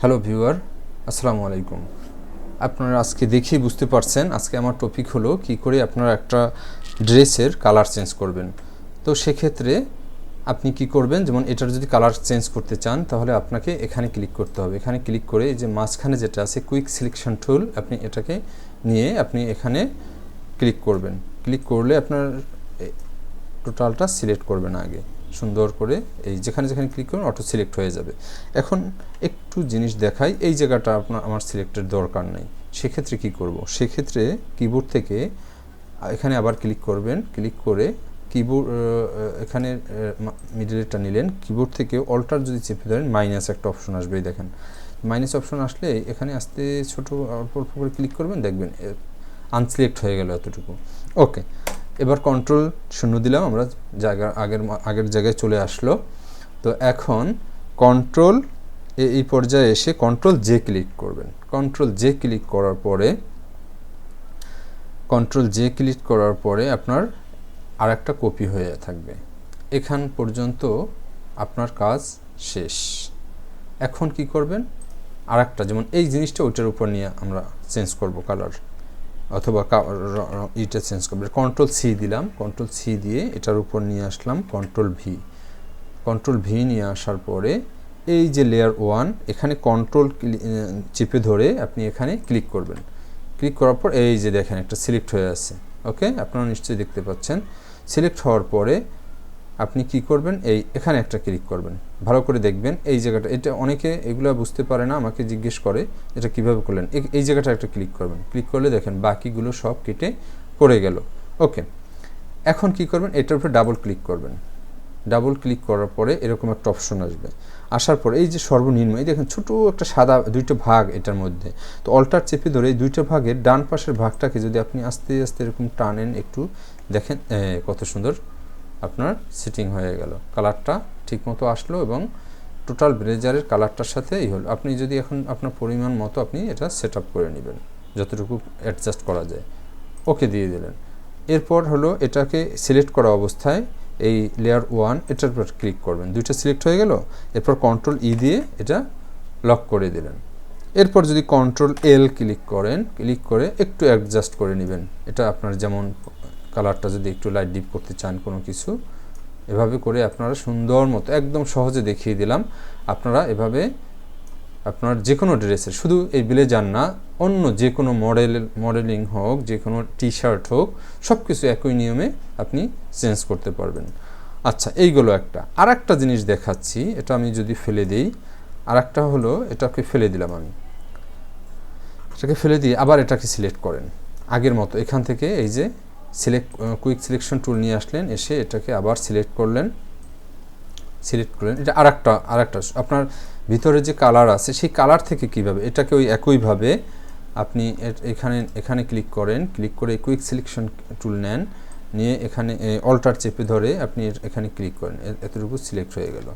Hello viewer আসসালামু আলাইকুম আপনারা আজকে দেখেই বুঝতে পারছেন, আজকে আমার টপিক হলো কি করে আপনারা একটা ড্রেসের কালার চেঞ্জ করবেন। তো সেক্ষেত্রে আপনি কি করবেন, যেমন এটার যদি কালার চেঞ্জ করতে চান, তাহলে আপনাকে এখানে ক্লিক করতে হবে। এখানে ক্লিক করে এই যে মাঝখানে যেটা আছে কুইক সিলেকশন টুল আপনি এটাকে নিয়ে আপনি এখানে ক্লিক করবেন। ক্লিক করলে আপনার টোটালটা সিলেক্ট করবেন আগে। সুন্দর করে এই যেখানে যেখানে ক্লিক করুন অটো সিলেক্ট হয়ে যাবে। এখন একটু জিনিস দেখাই, এই জায়গাটা আপনার, আমার সিলেক্টের দরকার নেই। সেক্ষেত্রে কি করব? সেক্ষেত্রে কিবোর্ড থেকে এখানে আবার ক্লিক করবেন ক্লিক করে কিবোর্ড এখানে মিডলেরটা নিলেন। কিবোর্ড থেকে অল্টার যদি চেপে ধরেন মাইনাস একটা অপশন আসবে দেখেন। মাইনাস অপশন আসলে এখানে আসতে ছোট, অল্প অল্প করে ক্লিক করবেন, দেখবেন আনসিলেক্ট হয়ে গেল এতটুকু। ওকে এবার কন্ট্রোল শূন্য দিলাম, আমরা জায়গা আগের আগের জায়গায় চলে আসলো। তো এখন কন্ট্রোল এই পর্যায়ে এসে কন্ট্রোল জে ক্লিক করবেন। কন্ট্রোল জে ক্লিক করার পরে কন্ট্রোল জে ক্লিক করার পরে আপনার আর একটা কপি হয়ে থাকবে। এখান পর্যন্ত আপনার কাজ শেষ। এখন কি করবেন? আর একটা যেমন এই জিনিসটা ওইটার উপর নিয়ে আমরা চেঞ্জ করব কালার অথবা ইটা চেঞ্জ করবে। কন্ট্রোল সি দিলাম। কন্ট্রোল সি দিয়ে এটার উপর নিয়ে আসলাম কন্ট্রোল ভি কন্ট্রোল ভি নিয়ে আসার পরে এই যে লেয়ার ওয়ান এখানে কন্ট্রোল চেপে ধরে আপনি এখানে ক্লিক করবেন। ক্লিক করার পর এই যে দেখেন একটা সিলেক্ট হয়ে আছে। ওকে আপনারা নিশ্চয়ই দেখতে পাচ্ছেন। সিলেক্ট হওয়ার পরে আপনি কি করবেন? এই এখানে একটা ক্লিক করবেন। ভালো করে দেখবেন। এই জায়গাটা, এটা অনেকে এগুলো বুঝতে পারে না, আমাকে জিজ্ঞেস করে এটা কীভাবে করলেন। এই জায়গাটা একটা ক্লিক করবেন। ক্লিক করলে দেখেন বাকিগুলো সব কেটে পড়ে গেল। ওকে, এখন কি করবেন? এটার উপরে ডাবল ক্লিক করবেন। ডাবল ক্লিক করার পরে এরকম একটা অপশন আসবে। আসার পরে এই যে সর্বনিম্ন, এই দেখেন ছোটো একটা সাদা দুইটা ভাগ এটার মধ্যে। তো অল্টার চেপে ধরে এই দুইটা ভাগের ডান পাশের ভাগটাকে যদি আপনি আস্তে আস্তে এরকম টানেন একটু, দেখেন কত সুন্দর আপনার সেটিং হয়ে গেল। কালারটা ঠিকমতো আসলো এবং টোটাল ব্লেজারের কালারটার সাথে এই হলো। আপনি যদি এখন আপনার পরিমাণ মতো আপনি এটা সেট করে নেবেন, যতটুকু অ্যাডজাস্ট করা যায়। ওকে দিয়ে দিলেন। এরপর হলো এটাকে সিলেক্ট করা অবস্থায় এই লেয়ার ওয়ান এটার উপর ক্লিক করবেন। দুইটা সিলেক্ট হয়ে গেল, এরপর কন্ট্রোল ই দিয়ে এটা লক করে দিলেন। এরপর যদি কন্ট্রোল এল ক্লিক করেন ক্লিক করে একটু অ্যাডজাস্ট করে নেবেন। এটা আপনার যেমন কালারটা যদি একটু লাইট ডিপ করতে চান কোনো কিছু, এভাবে করে আপনারা সুন্দর মতো, একদম সহজে দেখিয়ে দিলাম। আপনারা এভাবে আপনার যে কোনো ড্রেসের, শুধু এই ব্লেজার না, অন্য যে কোনো মডেল মডেলিং হোক যে কোনো টি শার্ট হোক সব কিছু একই নিয়মে আপনি চেঞ্জ করতে পারবেন। আচ্ছা এইগুলো একটা। আর একটা জিনিস দেখাচ্ছি, এটা আমি যদি ফেলে দিই আর একটা হলো এটাকে ফেলে দিলাম আমি। এটাকে ফেলে দিয়ে আবার এটাকে সিলেক্ট করেন। আগের মতো, এখান থেকে এই যে সিলেক্ট কুইক সিলেকশন টুল নিয়ে আসলেন, এসে এটাকে আবার সিলেক্ট করলেন। সিলেক্ট করলেন। এটা আর একটা আর একটা আপনার ভিতরে যে কালার আছে, সেই কালার থেকে কীভাবে? এটাকে ওই একইভাবে আপনি এখানে এখানে ক্লিক করেন ক্লিক করে কুইক সিলেকশন টুল নেন, নিয়ে এখানে অল্টার চেপে ধরে আপনি এখানে ক্লিক করেন। এতটুকু সিলেক্ট হয়ে গেল।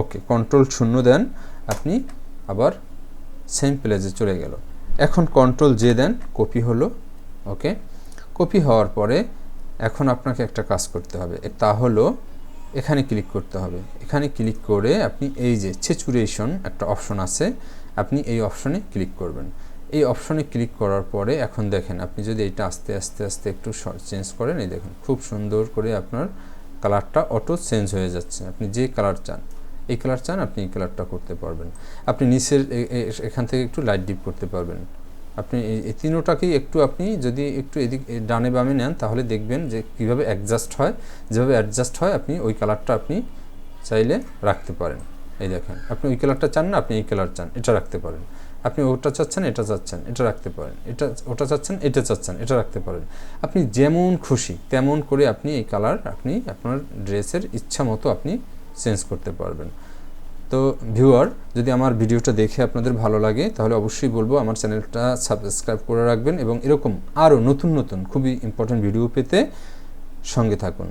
ওকে কন্ট্রোল শূন্য দেন, আপনি আবার সেম প্লেজে চলে গেল। এখন কন্ট্রোল জে দেন কপি হলো। ওকে কপি হওয়ার পরে এখন আপনাকে একটা কাজ করতে হবে। তা হলো এখানে ক্লিক করতে হবে। এখানে ক্লিক করে আপনি এই যে সেচুরেশন একটা অপশন আছে, আপনি এই অপশনে ক্লিক করবেন। এই অপশনে ক্লিক করার পরে এখন দেখেন, আপনি যদি এইটা আস্তে আস্তে আস্তে একটু চেঞ্জ করেন, এই দেখেন খুব সুন্দর করে আপনার কালারটা অটো চেঞ্জ হয়ে যাচ্ছে। আপনি যে কালার চান, এই কালার চান, আপনি এই কালারটা করতে পারবেন। আপনি নিচের এখান থেকে একটু লাইট ডিপ করতে পারবেন। আপনি এই তিনোটাকেই একটু আপনি যদি একটু এদিক ডানে বামে নেন, তাহলে দেখবেন যে কীভাবে অ্যাডজাস্ট হয়। যেভাবে অ্যাডজাস্ট হয়, আপনি ওই কালারটা আপনি চাইলে রাখতে পারেন। এই দেখেন, আপনি ওই কালারটা চান না, আপনি এই কালার চান, এটা রাখতে পারেন। আপনি ওটা চাচ্ছেন, এটা চাচ্ছেন, এটা রাখতে পারেন। এটা, ওটা চাচ্ছেন, এটা চাচ্ছেন, এটা রাখতে পারেন। আপনি যেমন খুশি, তেমন করে আপনি এই কালার আপনি আপনার ড্রেসের ইচ্ছা মতো আপনি চেঞ্জ করতে পারবেন। তো ভিউয়ার, যদি আমার ভিডিওটা দেখে আপনাদের ভালো লাগে, তাহলে অবশ্যই বলব আমার চ্যানেলটা সাবস্ক্রাইব করে রাখবেন এবং এরকম আরও নতুন নতুন খুবই ইম্পর্টেন্ট ভিডিও পেতে সঙ্গে থাকুন।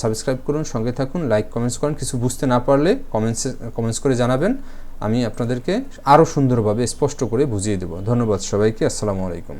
সাবস্ক্রাইব করুন, সঙ্গে থাকুন লাইক কমেন্টস করুন। কিছু বুঝতে না পারলে কমেন্টসে কমেন্টস করে জানাবেন। আমি আপনাদেরকে আরও সুন্দরভাবে স্পষ্ট করে বুঝিয়ে দেবো। ধন্যবাদ সবাইকে। আসসালামু আলাইকুম।